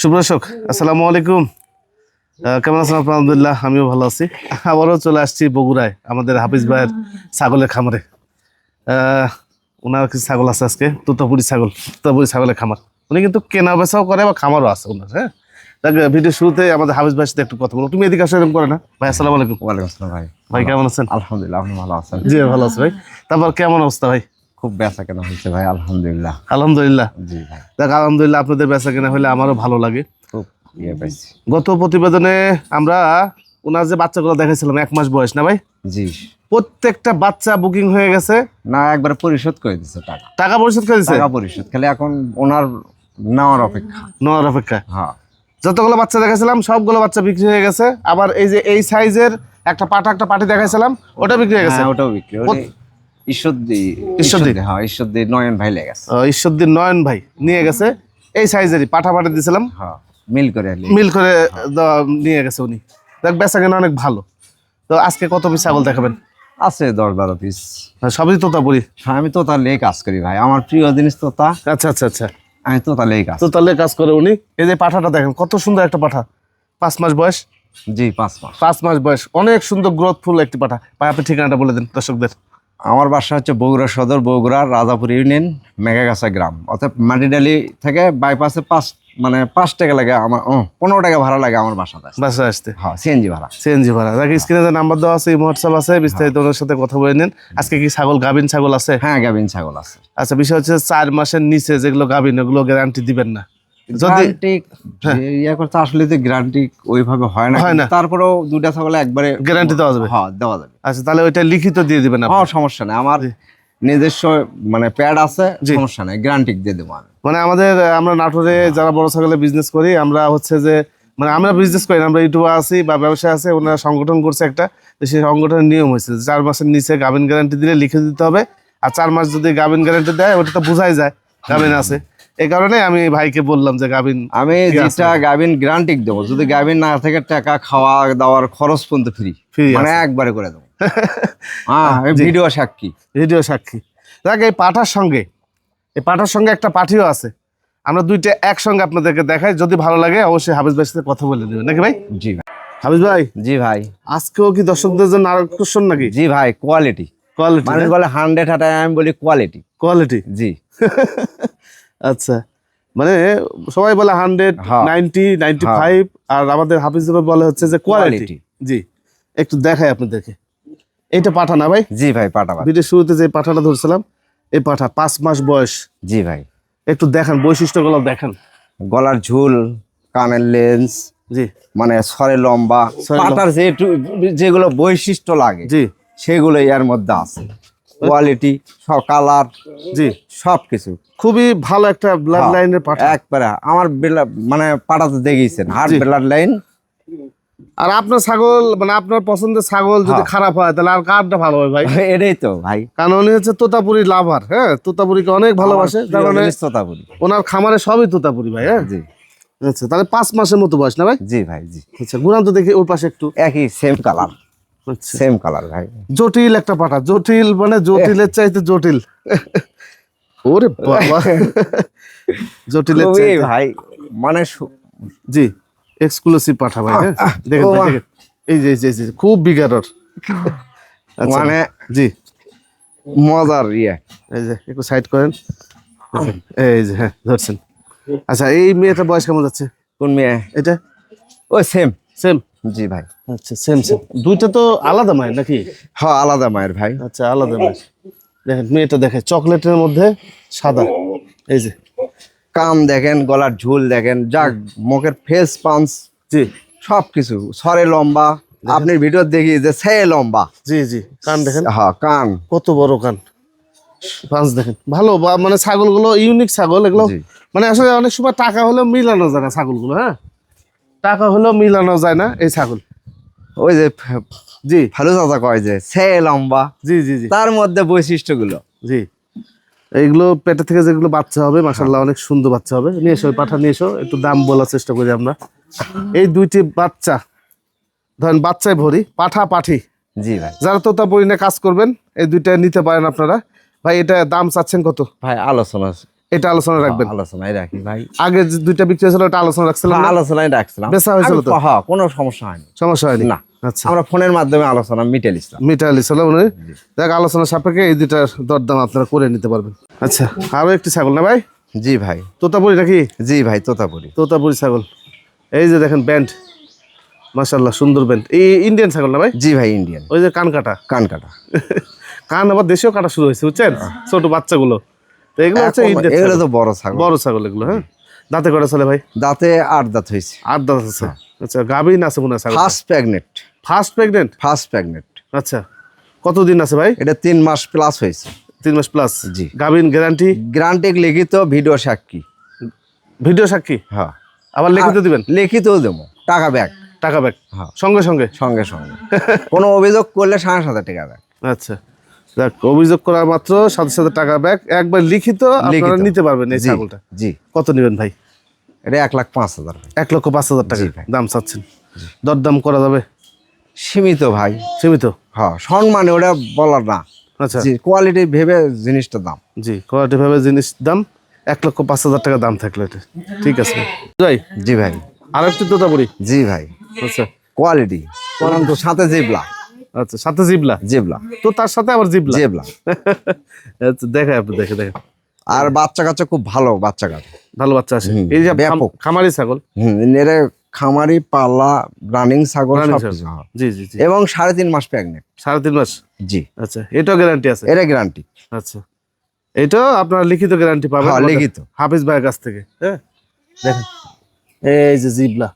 সুপ্রদর্শক আসসালামু আলাইকুম। কেমন আছেন আপনার? আলহামদুলিল্লাহ আমিও ভালো আছি। আবারও চলে আসছি বগুড়ায় আমাদের হাফিজ ভাইয়ের ছাগলের খামারে। ওনার কিছু ছাগল আছে আজকে তুতাপুরি ছাগল তুতাপুরি ছাগলের খামার। উনি কিন্তু কেনা বেচাও করে বা খামারও আছে ওনার হ্যাঁ? ভিডিও শুরুতে আমাদের হাফিজ ভাইয়ের সাথে একটু কথা বলো তুমি এদিকে আসলে এরকম করে না। ভাই আসসালামু আলাইকুম। ওয়ালাইকুম আসসালাম ভাই। ভাই কেমন আছেন? আলহামদুলিল্লাহ আপনি ভালো আছেন। জি ভালো আছে ভাই। তারপর কেমন অবস্থা ভাই? খুব বেচা কেনা হয়েছে ভাই আলহামদুলিল্লাহ। আলহামদুলিল্লাহ। জি ভাই। দেখ আলহামদুলিল্লাহ আপনাদের বেচা কেনা হলে আমারও ভালো লাগে। খুব ইয়ে পাইছি। গত প্রতিবেদনে আমরা ওনার যে বাচ্চাগুলো দেখাইছিলাম এক মাস বয়স না ভাই? জি। প্রত্যেকটা বাচ্চা বুকিং হয়ে গেছে। না একবার পরিশোধ করে দিচ্ছে টাকা। টাকা পরিশোধ করে দিছে? টাকা পরিশোধ খালি এখন ওনার নেওয়ার অপেক্ষা। নেওয়ার অপেক্ষা। হ্যাঁ। যতগুলো বাচ্চা দেখাইছিলাম সবগুলো বাচ্চা বিক্রি হয়ে গেছে। আবার এই যে এই সাইজের একটা পাটা একটা পাটি দেখাইছিলাম ওটা বিক্রি হয়ে গেছে। হ্যাঁ ওটাও বিক্রি। ঈশ্বরদি ঈশ্বরদি? হ্যাঁ ঈশ্বরদি নয়ন ভাই লেগে গেছে নয়ন ভাই নিয়ে গেছে। এই সাইজেরই পাঠা পাঠা দিয়েছিলাম হ্যাঁ মিল করে মিল করে দেওয়া- নিয়ে গেছে উনি। দেখ বেচা কেনা অনেক ভালো। তো আজকে কত পিস ছাগল দেখাবেন? আছে দশ বারো পিস সবই তোতাপুরি হ্যাঁ আমি তোতা লেই কাজ করি ভাই। আমার প্রিয় জিনিস তোতা। আচ্ছা আচ্ছা আচ্ছা। আমি তোতা লেই কাজ তো তাহলে কাজ করে উনি। এই যে পাঠাটা দেখেন কত সুন্দর একটা পাঠা। পাঁচ মাস বয়স? জি পাঁচ মাস। পাঁচ মাস বয়স। অনেক সুন্দর গ্রোথফুল একটি পাঠা। ভাই আপনি ঠিকানাটা বলে দিন দর্শকদের। আমার বাসা হচ্ছে বগুড়া সদর বগুড়া রাজাপুর ইউনিয়ন মেঘাগাছা গ্রাম। অর্থাৎ মাটিডালি থেকে বাইপাসে পাঁচ মানে পাঁচ টাকা লাগে আমার পনেরো টাকা ভাড়া লাগে আমার বাসাতে বাসায় আসতে? হ্যাঁ সিএনজি ভাড়া। সিএনজি ভাড়া। দেখি স্ক্রিনে যে নাম্বার দেওয়া আছে হোয়াটসঅ্যাপ আছে বিস্তারিত ওনার সাথে কথা বলে নিন। আজকে কি ছাগল গাভিন ছাগল আছে? হ্যাঁ গাভিন ছাগল আছে। আচ্ছা বিষয় হচ্ছে চার মাসের নিচে যেগুলো গাভিন ওগুলো গ্যারান্টি দিবেন না। যদি গ্যারান্টি ইয়ে করতে আসলে তো গ্যারান্টি ওইভাবে হয় না হয় না। তারপরেও দুইটা ছাগলে একবারে গ্যারান্টি দেওয়া যাবে? হ্যাঁ দেওয়া যাবে। আচ্ছা তাহলে ওইটা লিখিত দিয়ে দিবেন হ্যাঁ সমস্যা নেই। আমার নিজস্ব মানে প্যাড আছে সমস্যা নেই। গ্যারান্টি দিয়ে দেবো আমি। মানে আমাদের আমরা নাটোরে যারা বড় ছাগলের বিজনেস করি আমরা হচ্ছে যে মানে আমরা বিজনেস করি আমরা ইউটিউবে আছি বা ব্যবসায় আছে ওনারা সংগঠন করছে একটা সেই সংগঠনের নিয়ম হয়েছে চার মাসের নিচে গাভিন গ্যারান্টি দিলে লিখে দিতে হবে আর চার মাস যদি গাভিন গ্যারান্টি দেয় ওটা তো বোঝাই যায় গাভিন আছে। এই কারণে আমি ভাইকে বললাম যে গাভিন আমি যেটা গাভিন গ্যারান্টি দেবো যদি গাভিন না থেকে টাকা খাওয়া দাওয়ার খরচ পর্যন্ত ফ্রি Free মানে একবারে করে দেবো। হ্যাঁ ভিডিও সাক্ষী। ভিডিও সাক্ষী। দেখ এই পাঠার সঙ্গে এই পাঠার সঙ্গে একটা পাঠিও আছে। আমরা দুইটা একসঙ্গে আপনাদেরকে দেখাই যদি ভালো লাগে অবশ্যই হাফিজ ভাইয়ের সাথে কথা বলে দেবেন। নাকি ভাই? জি ভাই। হাফিজ ভাই? জি ভাই। আজকেও কি দর্শকদের জন্য আকর্ষণ নাকি? জি ভাই কোয়ালিটি কোয়ালিটি মানুষ বলে হান্ড্রেড হাটায় আমি বলি কোয়ালিটি কোয়ালিটি জি। আচ্ছা। মানে সবাই বলে হান্ড্রেড। নাইনটি নাইনটি ফাইভ আর আমাদের হাফিজ বলে হচ্ছে যে কোয়ালিটি জি। একটু দেখাই আপনাদেরকে। এইটা পাঠা না ভাই? জি ভাই পাঠাবা ভিডিও শুরুতে যে পাঠাটা ধরছিলাম এই পাঠা পাঁচ মাস বয়স। জি ভাই। একটু দেখান বৈশিষ্ট্যগুলো দেখান। গলার ঝুল কানের লেন্স জি। মানে সরে লম্বা যে যেগুলো বৈশিষ্ট্য লাগে জি। সেগুলো এর মধ্যে আছে। কোয়ালিটি সব কালার জি। সব কিছু খুবই ভালো একটা ব্লাড হ্যাঁ, লাইনের পাঠা। একবারে আমার মানে পাটাতে দেখিয়েছেন হার্ট ব্লাড লাইন আর আপনার ছাগল মানে আপনার পছন্দের ছাগল যদি হ্যাঁ। খারাপ হয় তাহলে আর কারটা ভালো হয় ভাই? এটাই তো ভাই। কারণ উনি হচ্ছে তোতাপুরি লাভার হ্যাঁ? তোতাপুরিকে অনেক ভালোবাসে মানে তোতাপুরি। ওনার খামারে সবই তোতাপুরি ভাই হ্যাঁ? জি। আচ্ছা তাহলে পাঁচ মাসের মতো বয়স না ভাই? জি ভাই জি। আচ্ছা গুণান তো দেখি ওই পাশে একটু। একই সেম কালার সেম কালার ভাই। জটিল একটা পাঠা জটিল মানে জটিলের চাইতে জটিল। ওরে বাবা। জটিলের চাইতে। ভাই মানে জি এক্সক্লুসিভ পাঠা ভাই হ্যাঁ? দেখেন এই যে এই যে, খুব বিগারর আচ্ছা, মানে জি। মজার ইয়ে। এই যে একটু সাইড করেন। এই যে হ্যাঁ ধরছেন। আচ্ছা এই মেয়েটা বয়স কেমন যাচ্ছে? কোন মেয়ে? এটা? ওই সেম সেম জি ভাই। আচ্ছা সেম সেম দুইটা তো আলাদা মায়ের নাকি? হ্যাঁ আলাদা মায়ের ভাই। আচ্ছা আলাদা মায়ের। দেখেন মেয়েটা দেখে চকলেটের মধ্যে সাদা। এই যে। কাম দেখেন গলার ঝুল দেখেন যাক মুখের ফেস পাঞ্চ জি। সব কিছু সরে লম্বা। আপনি ভিডিও দেখি যে সে লম্বা। জি জি কান দেখেন। হ্যাঁ কান। কত বড় কান। পাঁচ দেখেন। ভালো মানে ছাগলগুলো ইউনিক ছাগল এগুলো মানে আসলে অনেক সময় টাকা হলেও মিলানো যায় না ছাগলগুলো হ্যাঁ? টাকা হলেও মিলানো যায় না এই ছাগল। ওই যে জি। ভালো চাচা কয় যে সে লম্বা। জি জি জি। তার মধ্যে বৈশিষ্ট্যগুলো। জি। এইগুলো পেটে থেকে যেগুলো বাচ্চা হবে মাসাল্লাহ অনেক সুন্দর বাচ্চা হবে। নিয়ে এসো পাঠা নিয়ে এসো একটু দাম বলার চেষ্টা করি আমরা। এই দুইটি বাচ্চা ধরেন বাচ্চায় ভরি পাঠা পাঠি। জি ভাই। যারা তো তা তোতা পরিনে কাজ করবেন এই দুইটা নিতে পারেন আপনারা। ভাই এটা দাম চাচ্ছেন কত? ভাই আলোচনা আছে। এটা আলোচনা রাখবেন। আলোচনায় রাখি ভাই। আগে যে দুইটা বিক্রি হয়েছিল ওটা আলোচনা রাখছিলাম না? আলোচনায় রাখছিলাম। বেচা হয়েছিল তো? হ্যাঁ কোনো সমস্যা হয়নি। সমস্যা হয়নি? না। আচ্ছা। আমরা ফোনের মাধ্যমে আলোচনা মিটে নিছিলাম। মিটা আলি সালাম উনি দেখ আলোচনা সাপেক্ষে এই দুইটার দরদাম আপনারা করে নিতে পারবেন। আচ্ছা আরও একটি ছাগল না ভাই? জি ভাই। তোতাপুরি নাকি? জি ভাই তোতাপুরি। তোতাপুরি ছাগল। এই যে দেখেন ব্যান্ড মাশাল্লাহ সুন্দর ব্যান্ড এই ইন্ডিয়ান ছাগল না ভাই? জি ভাই ইন্ডিয়ান ওই যে কান কাটা কান কাটা কান আবার দেশেও কাটা শুরু হয়েছে বুঝছেন? ছোট বাচ্চাগুলো। তো এগুলো হচ্ছে এগুলো তো বড় ছাগল। বড় ছাগল এগুলো হ্যাঁ? দাঁতে কটা চলে ভাই? দাঁতে আট দাঁত হয়েছে। আট দাঁত আছে। আচ্ছা গাভিন আছে মনে হয় ছাগল? First pregnant first pregnant first pregnant আচ্ছা কতদিন আছে ভাই? এটা তিন মাস প্লাস হয়েছে। তিন মাস প্লাস জি। গাভিন গ্যারান্টি লিখিত ভিডিও সাক্ষী। ভিডিও সাক্ষী? হ্যাঁ। আবার লিখিত দিবেন? লিখিতও দেবো। টাকা ব্যাক টাকা ব্যাক হ্যাঁ। সঙ্গে সঙ্গে? সঙ্গে সঙ্গে। কোনো অভিযোগ করলে সাড়ে সাত হাজার টাকা ব্যাক আচ্ছা। অভিযোগ করা মাত্র সাথে সাথে টাকা ব্যাক একবার লিখিত আপনারা নিতে পারবেন এই জি ছাগলটা। জি। কত নেবেন ভাই? এটা এক লাখ পাঁচ হাজার এক লক্ষ পাঁচ হাজার টাকা দাম চাচ্ছেন। দরদাম করা যাবে? সীমিত ভাই। সীমিত? হ্যাঁ সম্মানে ওটা বলার না। আচ্ছা। জি কোয়ালিটি ভেবে জিনিসটার দাম। জি কোয়ালিটি ভেবে জিনিস দাম এক লক্ষ পাঁচ হাজার টাকা দাম থাকল এটা। ঠিক আছে। যাই জি ভাই। আর একটু তোতাপুরি। জি ভাই। আচ্ছা। কোয়ালিটি সাথে জিবলা। আচ্ছা সাথে জিবলা? জিবলা। তো তার সাথে আবার জিবলা? জিবলা। আচ্ছা দেখায় আপনি দেখে দেখে। আর বাচ্চা কাচ্চা খুব ভালো বাচ্চা কাচ্চা। ভালো বাচ্চা আছে। এই যে ব্যাপক। খামারি ছাগল? হুম এর খামারি পাল্লা রানিং ছাগল। জি জি জি। এবং সাড়ে তিন মাস প্রেগনেন্ট সাড়ে তিন মাস? জি। আচ্ছা এটাও গ্যারান্টি আছে? এটা গ্যারান্টি আচ্ছা। এটাও আপনারা লিখিত গ্যারান্টি পাবেন? হ্যাঁ, লিখিত। হাফিজ ভাইয়ের কাছ থেকে হ্যাঁ? দেখেন। এই যে জিবলা।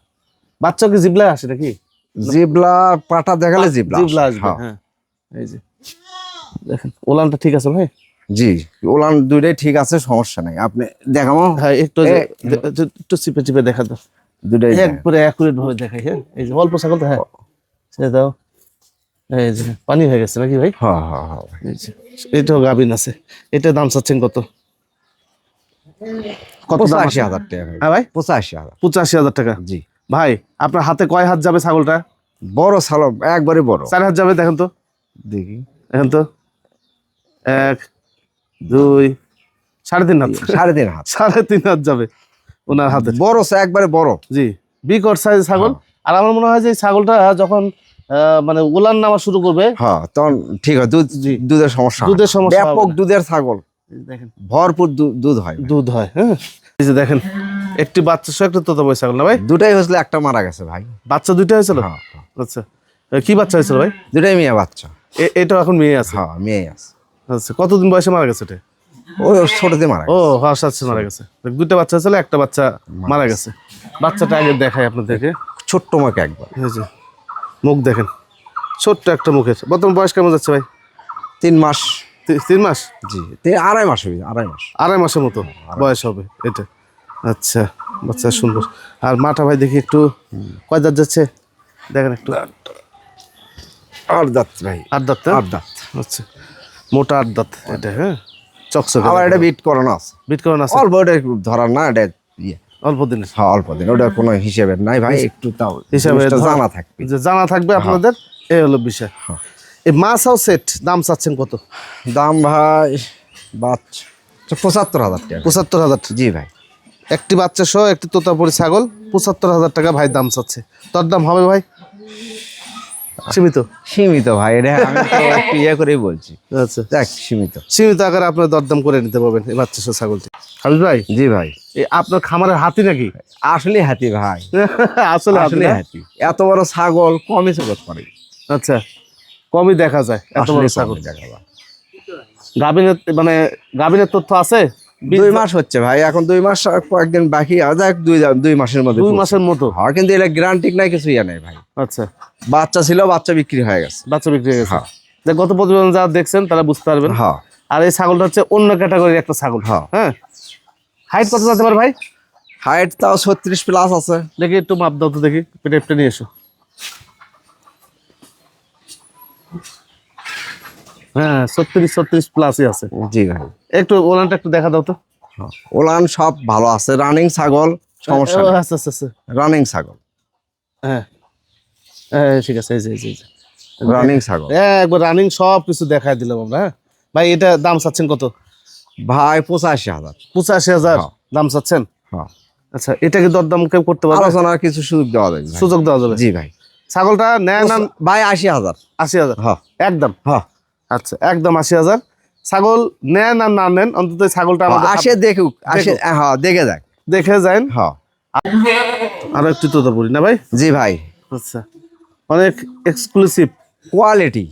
বাচ্চা কি জিবলা আসে নাকি? জিবলা পাটা দেখালে জিবলা জিবলা আসবে হ্যাঁ। হ্যাঁ। এই যে। দেখেন ওলানটা ঠিক আছে ভাই? জি ওলান দুইটাই ঠিক আছে সমস্যা নাই। আপনি দেখাবো? হ্যাঁ একটু একটু- চিপে চিপে দেখা দাও দুইটাই একবারে অ্যাকুরেট ভাবে দেখাই হ্যাঁ? এই যে অল্প ছাগল তো হ্যাঁ। ছেড়ে দাও। এই যে পানি হয়ে গেছে নাকি ভাই? হ্যাঁ হ্যাঁ হ্যাঁ। এই যে, এটাও গাভিন আছে। এটা দাম চাচ্ছেন কত? কত দাম পঁচাশি হাজার টাকা। হ্যাঁ ভাই? পঁচাশি হাজার। পঁচাশি হাজার টাকা। জি। ভাই আপনার হাতে কয় হাত যাবে ছাগলটা? বড় সালো একবারে বড়। চার হাত যাবে দেখেন তো। দেখি। দেখেন তো। এক দুই সাড়ে তিন হাত। সাড়ে তিন হাত। সাড়ে তিন হাত যাবে ওনার হাতে। বড় একবারে বড়। জি বিকট সাইজ ছাগল। আর আমার মনে হয় যে ছাগলটা যখন মানে উলান নামা শুরু করবে হ্যাঁ তখন ঠিক হয় দুধ দুধের সমস্যা দুধের সমস্যা ব্যাপক দুধের ছাগল। দেখেন। ভরপুর দুধ হয়। দুধ হয় হ্যাঁ। এই যে দেখেন। একটি বাচ্চা সহ একটা তোতা ছাগল না ভাই? দুটাই হয়েছিল একটা মারা গেছে ভাই। বাচ্চা দুইটা হয়েছিল? হ্যাঁ, হ্যাঁ। আচ্ছা। কি বাচ্চা হয়েছিল ভাই? দুটাই মেয়ে বাচ্চা। এ- এটাও এখন মেয়ে আছে? হ্যাঁ মেয়ে আছে। আচ্ছা কতদিন বয়সে মারা গেছে এটা? ওই ছোটতে মারা ও। হ্যাঁ আচ্ছা মারা গেছে। দুইটা বাচ্চা ছিল একটা বাচ্চা মারা গেছে। বাচ্চাটা আগে দেখাই আপনাদেরকে। ছোট্ট মাকে একবার। যে মুখ দেখেন। ছোট্ট একটা মুখের বর্তমান বয়স কেমন যাচ্ছে ভাই? তিন মাস। তিন মাস? জি আড়াই মাস হবে আড়াই মাস। আড়াই মাসের মতো বয়স হবে এটা। আচ্ছা বাচ্চা সুন্দর। আর মাটা ভাই দেখি একটু কয় দাঁত যাচ্ছে? দেখেন একটু। আর দাঁত। ভাই। আট দাঁত? আট দাঁত। আচ্ছা মোটা আট দাঁত এটা হ্যাঁ? চকচকে। আবার এটা বিট করানো আছে। বিট করেন আছে? অল্প ধরার না এটা ইয়ে। অল্প হ্যাঁ অল্প দিন ওটা কোনো হিসেবে নাই ভাই একটু তাও হিসাবে জানা থাকবে। যে জানা থাকবে আপনাদের এই হলো বিষয়। এই মাছাও সেট দাম চাচ্ছেন কত? দাম ভাই বাচ্চা পঁচাত্তর হাজার টাকা। পঁচাত্তর হাজার। জি ভাই। একটি বাচ্চা সহ একটি তোতাপুরি ছাগল পঁচাত্তর হাজার টাকা ভাই দাম চাচ্ছে। তোর দাম হবে ভাই? সীমিত? সীমিত ভাই এটা আমি ইয়ে করেই বলছি। আচ্ছা। দেখ সীমিত। সীমিত আকারে আপনার দরদাম করে নিতে পারবেন এই বাচ্চা সহ ছাগলটি। হাবিব ভাই? জি ভাই। আপনার খামারের হাতি নাকি? আসলে হাতি ভাই। আসলে আসলে হাতি। এত বড় ছাগল কমই জগৎ করে। আচ্ছা কমই দেখা যায় এত বড় ছাগল। দেখা যায়। গাভিনের মানে গাভিনের তথ্য আছে? দুই মাস হচ্ছে ভাই এখন দুই মাস কয়েকদিন বাকি আছে এক দুই দুই মাসের মধ্যে দুই মাসের মতো? হ্যাঁ কিন্তু এটা গ্যারান্টি নাই কিছু ইয়ে নেই ভাই। আচ্ছা। বাচ্চা ছিল বাচ্চা বিক্রি হয়ে গেছে। বাচ্চা বিক্রি হয়ে গেছে। হ্যাঁ। গত প্রতিবেদন যারা দেখছেন তারা বুঝতে পারবেন। হ্যাঁ। আর এই ছাগলটা হচ্ছে অন্য ক্যাটাগরির একটা ছাগল। হ্যাঁ। হ্যাঁ? হাইট কত যেতে পারে ভাই? হাইট তাও ছত্রিশ প্লাস আছে। দেখি একটু মাপ দাও তো দেখি। পেটে পেটে নিয়ে এসো। হ্যাঁ ছত্রিশ ছত্রিশ প্লাসই আছে। জি ভাই। একটু ওলানটা একটু দেখা দাও তো। হ্যাঁ। ওলান সব ভালো আছে। রানিং ছাগল সমস্যা আচ্ছা আচ্ছা আচ্ছা। রানিং ছাগল। হ্যাঁ। হ্যাঁ ঠিক আছে এই যে এই যে, রানিং ছাগল। হ্যাঁ একবার রানিং সব কিছু দেখাই দিলাম আমরা হ্যাঁ। ভাই এটা দাম চাচ্ছেন কত? ভাই পঁচাশি হাজার। পঁচাশি হাজার? হ্যাঁ। দাম চাচ্ছেন? হ্যাঁ। আচ্ছা এটা কি দরদাম কেউ করতে পারবে? আলোচনার কিছু সুযোগ দেওয়া যাবে। সুযোগ দেওয়া যাবে? জি ভাই। ছাগলটা নেয় না ভাই আশি হাজার। আশি হাজার? হ্যাঁ। একদম? হ্যাঁ। আচ্ছা একদম আশি হাজার। ছাগল নেন আর না নেন অন্তত ছাগলটা আমাদের আসে দেখুক আসে হ্যাঁ দেখে যাক। দেখে যান। হ্যাঁ। আরও একটু তোতা পড়ি না ভাই? জি ভাই। আচ্ছা অনেক এক্সক্লুসিভ কোয়ালিটি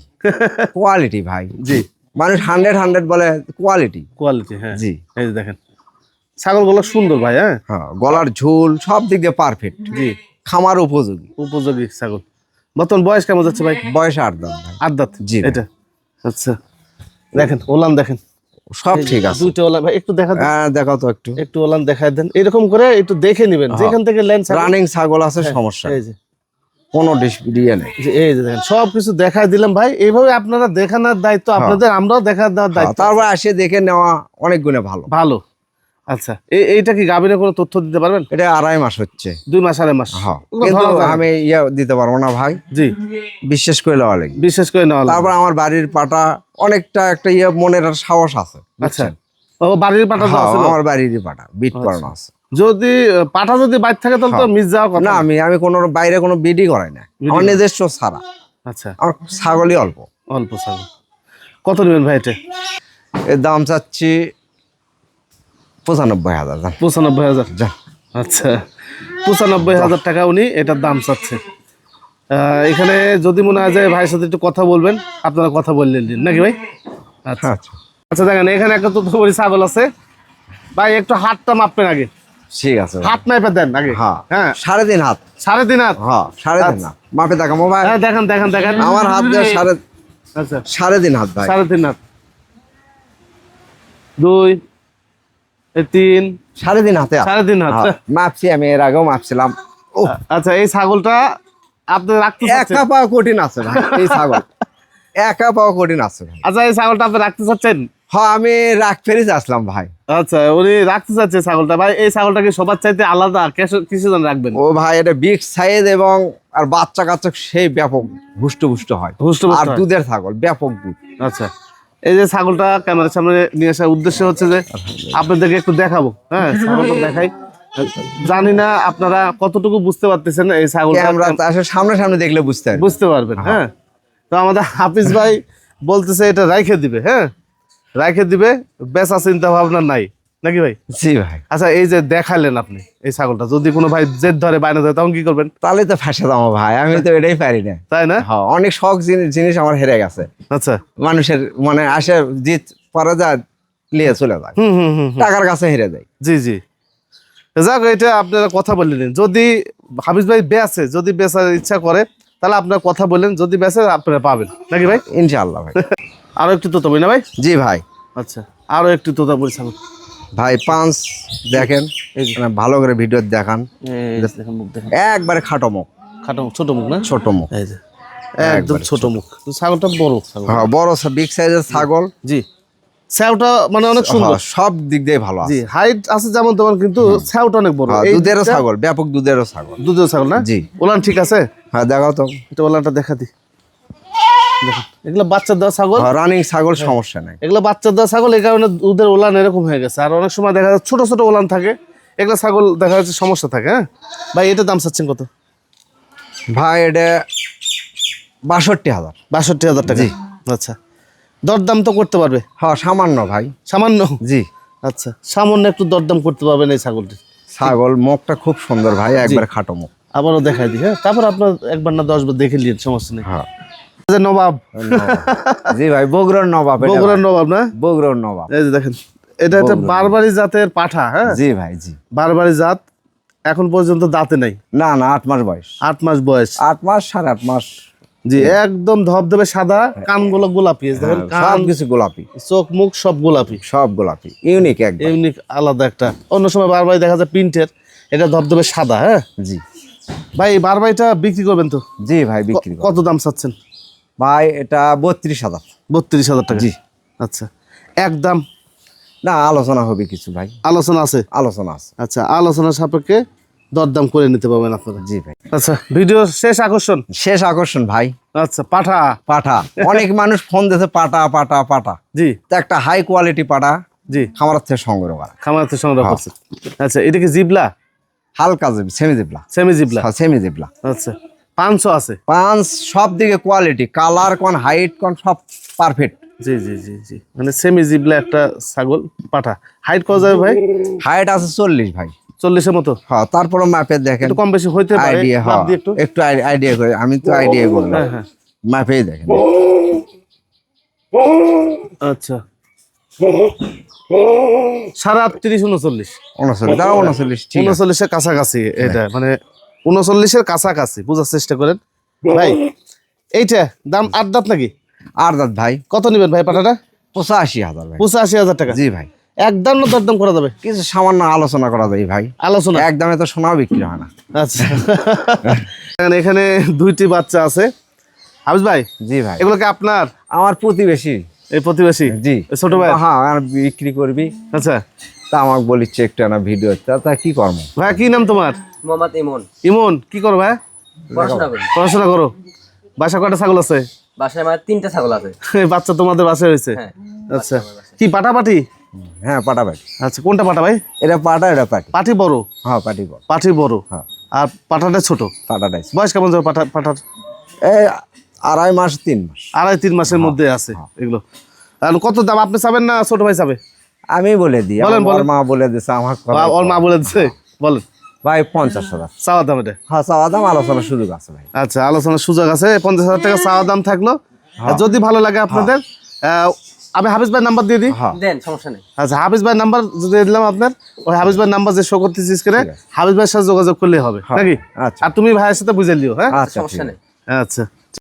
কোয়ালিটি ভাই। জি। মানুষ হান্ড্রেড হান্ড্রেড বলে কোয়ালিটি কোয়ালিটি হ্যাঁ। জি। এই দেখেন ছাগলগুলো সুন্দর ভাই হ্যাঁ? হ্যাঁ গলার ঝোল সব দিক দিয়ে পারফেক্ট জি। খামার উপযোগী। উপযোগী ছাগল। বর্তমান বয়স কেমন যাচ্ছে ভাই? বয়স আট দাম আট দাঁত? জি এটা? আচ্ছা। দেখেন ওলান দেখেন। সব ঠিক আছে। দুটো ওলান ভাই একটু দেখা হ্যাঁ দেখাও তো একটু। একটু ওলান দেখায় দেন। এরকম করে একটু দেখে নেবেন। যেখান থেকে লেন রানিং ছাগল আছে সমস্যা। এই যে। কোনো ডিসপিডিয়ে নেই। এই যে দেখেন সব কিছু দেখায় দিলাম ভাই। এইভাবে আপনারা দেখানোর দায়িত্ব আপনাদের আমরাও দেখা দেওয়ার হ্যাঁ, দায়িত্ব। তারপর আসে দেখে নেওয়া অনেক গুণে ভালো। ভালো। আচ্ছা এই- এইটা কি গাভীরে কোনো তথ্য দিতে পারবেন? এটা আড়াই মাস হচ্ছে। দুই মাস আড়াই মাস? হ্যাঁ। কিন্তু না। আমি ইয়ে দিতে পারব না ভাই। জি। বিশ্বাস করে নেওয়া লাগে বিশেষ করে নেওয়া। তারপর আমার বাড়ির পাটা অনেকটা একটা ইয়ে মনের সাহস আছে আচ্ছা। ও বাড়ির পাটা হ্যাঁ, আছে আমার বাড়িরই পাটা বিট করানো আছে। যদি পাটা যদি বাইর থাকে তাহলে তো মিস যাওয়ার কথা না আমি আমি কোনো বাইরে কোনো বিডি করাই না। আমার নিজস্ব ছাড়া। আচ্ছা। আমার ছাগলই অল্প। অল্প ছাগল। কত নেবেন ভাই এটা? এর দাম চাচ্ছি পঁচানব্বই হাজার পঁচানব্বই হাজার। আচ্ছা পঁচানব্বই হাজার টাকা উনি এটার দাম চাচ্ছে। এখানে যদি মনে হয় যে ভাইয়ের সাথে একটু কথা বলবেন আপনারা কথা বললেন দিন। নাকি ভাই? আচ্ছা। আচ্ছা। আচ্ছা দেখেন এখানে একটা তথ্য তথ্যবড়ি ছাগল আছে। ভাই একটু হাতটা মাপবেন আগে। ঠিক আছে। হাত মাপে দেন আগে। হ্যাঁ। হ্যাঁ। সাড়ে তিন হাত। সাড়ে তিন হাত? হ্যাঁ সাড়ে তিন হাত। মাপে দেখাবো ভাই। হ্যাঁ দেখেন দেখেন দেখেন। আমার হাত দিয়ে সাড়ে আচ্ছা। সাড়ে তিন হাত ভাই। সাড়ে তিন হাত। দুই তিন সাড়ে তিন হাতে সাড়ে তিন হাত। হ্যাঁ, মাপছি আমি এর আগেও মাপছিলাম। আচ্ছা এই ছাগলটা আপনি রাখতে একা পাওয়া কঠিন আছে ভাই এই ছাগল। একা পাওয়া কঠিন আছে আচ্ছা এই ছাগলটা আপনি রাখতে চাচ্ছেন? হ্যাঁ আমি রাখ ফেরিতে আসলাম ভাই। আচ্ছা উনি রাখতে চাচ্ছে ছাগলটা। ভাই এই ছাগলটাকে সবার চাইতে আলাদা কিছু জন রাখবেন? ও ভাই এটা বিগ সাইজ এবং আর বাচ্চা কাচ্চা সেই ব্যাপক হুষ্ট পুষ্ট হয় আর দুধের ছাগল ব্যাপক দুধ। আচ্ছা। এই যে ছাগলটা ক্যামেরার সামনে নিয়ে আসার উদ্দেশ্য হচ্ছে যে আপনাদেরকে একটু দেখাবো হ্যাঁ ছাগলটা দেখাই। জানি না আপনারা কতটুকু বুঝতে পারতেছেন এই ছাগলটা আমরা আসলে সামনে সামনে দেখলে বুঝতে বুঝতে পারবেন হ্যাঁ। তো আমাদের হাফিজ ভাই বলতেছে এটা রাইখে দিবে হ্যাঁ। রাইখে দিবে বেচা চিন্তা ভাবনা নাই। নাকি ভাই? জি ভাই। আচ্ছা এই যে দেখালেন আপনি এই ছাগলটা যদি কোনো ভাই জেদ ধরে বাইনা যায় তখন কি করবেন? তাহলে তো ফাঁসে দাম ভাই আমি তো এটাই পারি না। তাই না? হ্যাঁ অনেক শখ জিনিস জিনিস আমার হেরে গেছে। আচ্ছা। মানুষের মানে আসে জিত পরে যায় নিয়ে চলে যায়। টাকার কাছে হেরে যায়। জি জি। যাক এটা আপনারা কথা বললেন। যদি হাফিজ ভাই বেচে যদি বেচার ইচ্ছা করে তাহলে আপনারা কথা বললেন। যদি বেচে আপনারা পাবেন। নাকি ভাই? ইনশাআল্লাহ ভাই। আরও একটু তোতা বই না ভাই? জি ভাই। আচ্ছা আরও একটু তোতা ছাগল ভাই পাঁচ দেখেন মানে ভালো করে ভিডিও দেখান। মুখ একবারে খাটো মুখ। খাটো ছোট মুখ না? ছোট মুখ। এই যে একদম ছোট মুখ। ছাগলটা বড় ছাগল। হ্যাঁ বড় বিগ সাইজের ছাগল। জি। স্যাওটা মানে অনেক সুন্দর। হ্যাঁ, সব দিক দিয়ে ভালো জি হাইট আছে যেমন কিন্তু অনেক বড়। হ্যাঁ, দুধেরও ছাগল ব্যাপক দুধেরও ছাগল। দুধের ছাগল না? জি। ওলান ঠিক আছে? হ্যাঁ দেখাও তো। এটা ওলানটা দেখা দি দেখুন এগুলো বাচ্চা দেওয়া ছাগল। রানিং ছাগল সমস্যা নাই। এগুলো বাচ্চা দেওয়া ছাগল এই কারণে দুধের ওলান এরকম হয়ে গেছে। আর অনেক সময় দেখা যাচ্ছে ছোট ছোট ওলান থাকে। এগুলো ছাগল দেখা যাচ্ছে সমস্যা থাকে হ্যাঁ? ভাই এটা দাম চাচ্ছেন কত? ভাই এটা বাষট্টি হাজার। বাষট্টি হাজার টাকা। আচ্ছা। দরদাম তো করতে পারবে? হ্যাঁ সামান্য ভাই। সামান্য? জি। আচ্ছা সামান্য একটু দরদাম করতে পারবেন এই ছাগলটি ছাগল মুখটা খুব সুন্দর ভাই একবার খাটো মুখ। আবারও দেখাই দিই হ্যাঁ? তারপর আপনার একবার না দশ বার দেখে নিন সমস্যা নেই। হ্যাঁ। নবাব। জি ভাই বগুড়ার নবাব বগুড়ার নবাব না? বগুড়ার নবাব। এই যে দেখেন এটা একটা বারবারি জাতের পাঠা হ্যাঁ? জি ভাই জি। বারবারি জাত এখন পর্যন্ত দাঁতে নাই। না না আট মাস বয়স। আট মাস বয়স। আট মাস সাড়ে আট মাস। জি একদম ধবধবে সাদা কানগুলো গোলাপি দেখেন হ্যাঁ, কান কিছু গোলাপি। চোখ মুখ সব গোলাপি। সব গোলাপি ইউনিক একদম ইউনিক আলাদা একটা। অন্য সময় বারবারি দেখা যায় প্রিন্টের এটা ধবধবে সাদা হ্যাঁ? জি। ভাই বারবারিটা বিক্রি করবেন তো? জি ভাই বিক্রি কত দাম চাচ্ছেন? ভাই এটা বত্রিশ হাজার। বত্রিশ হাজার টাকা। জি। আচ্ছা। একদম না আলোচনা হবে কিছু ভাই। আলোচনা আছে? আলোচনা আছে। আচ্ছা আলোচনা সাপেক্ষে দরদাম করে নিতে পারবেন আপনারা। জি ভাই। আচ্ছা ভিডিও শেষ আকর্ষণ? শেষ আকর্ষণ ভাই। আচ্ছা পাঠা? পাঠা। অনেক মানুষ ফোন দিতে পাটা পাটা পাটা জি। তো একটা হাই কোয়ালিটি পাটা জি। খামার থেকে সংগ্রহ করা। খামার থেকে সংগ্রহ হ্যাঁ। করছে। আচ্ছা এটা কি জিবলা? হালকা জিবলা সেমি জিবলা সেমি জিবলা সেমি জিবলা আচ্ছা। পাঁচশো আছে। পাঁচ সব দিকে কোয়ালিটি কালার কোন হাইট কোন সব পারফেক্ট জি জি জি জি। মানে সেমি জিবলা একটা ছাগল পাঠা। হাইট কত যাবে ভাই? হাইট আছে চল্লিশ ভাই। চল্লিশের মতো? হ্যাঁ তারপরে মাপে দেখেন। কম বেশি হইতে পারে আইডিয়া হ্যাঁ একটু। একটু আইডিয়া করে আমি তো আইডিয়া করলাম। হ্যাঁ। হ্যাঁ মাপেই দেখেন। আচ্ছা। সাড়ে আটত্রিশ উনচল্লিশ। উনচল্লিশ উনচল্লিশ উনচল্লিশের কাছাকাছি এটা মানে উনচল্লিশের কাছাকাছি বোঝার চেষ্টা করেন। ভাই এইটা দাম আট দাঁত নাকি? আর দাঁত ভাই। কত নেবেন ভাই পাঠাটা পঁচাশি হাজার ভাই। পঁচাশি হাজার টাকা। জি ভাই। একদম না দরদাম করা যাবে? কিছু সামান্য আলোচনা করা যায় ভাই। আলোচনা? একদমে তো সোনাও বিক্রি হয় না। আচ্ছা। এখানে- দুইটি বাচ্চা আছে। হাফিজ ভাই জি ভাই। এগুলো কি আপনার? আমার প্রতিবেশী। এই প্রতিবেশী? জি। ছোট ভাই? হ্যাঁ আর বিক্রি করবি। আচ্ছা। তা আমাকে বলিচ্ছে একটু না ভিডিও তা তা কি কর্ম? ভাই কি নাম তোমার? মোহাম্মদ ইমন। ইমন কি করো ভাই? পড়াশোনা করি। পড়াশোনা করো। বাসা কয়টা ছাগল আছে? বাসায় আমার তিনটা ছাগল আছে। এই বাচ্চা তোমাদের বাসায় হয়েছে হ্যাঁ আচ্ছা। কি পাটা পাটি হ্যাঁ পাটা পাটি আচ্ছা কোনটা পাটা ভাই? এটা পাটা এটা পাটি। পাটি বড়? হ্যাঁ পাটি বল পাটি বড়? হ্যাঁ। আর পাটাটা ছোট? পাটাটাই বয়স কেমন যাবে পাটা পাটার? এই আড়াই মাস তিন মাস। আড়াই তিন মাসের মধ্যে আছে এগুলো। আর কত দাম? আপনি চাবেন না ছোট ভাই চাবে? আমি বলে দিই বলেন। মা বলে দিছে আমার কথা। ওর মা বলে দিছে? বলেন। ভাই পঞ্চাশ হাজার। চাওয়া দাম এটা? হ্যাঁ চাওয়া দাম আলোচনার সুযোগ আছে ভাই। আচ্ছা আলোচনার সুযোগ আছে পঞ্চাশ হাজার টাকা চাওয়া দাম থাকল। আর যদি ভালো লাগে আপনাদের আহ, আমি হাফিজ ভাই নাম্বার দিয়ে দিই। হ্যাঁ। দেন সমস্যা নেই। আচ্ছা হাফিজ ভাই নাম্বার দিয়ে দিলাম আপনার। ওই হাফিজ ভাই নাম্বার যে শো করতেছি করে হাফিজ ভাইয়ের সাথে যোগাযোগ করলে হবে হ্যাঁ। নাকি? আচ্ছা। আর তুমি ভাইয়ের সাথে বুঝে লিও হ্যাঁ? আচ্ছা সমস্যা নেই। আচ্ছা।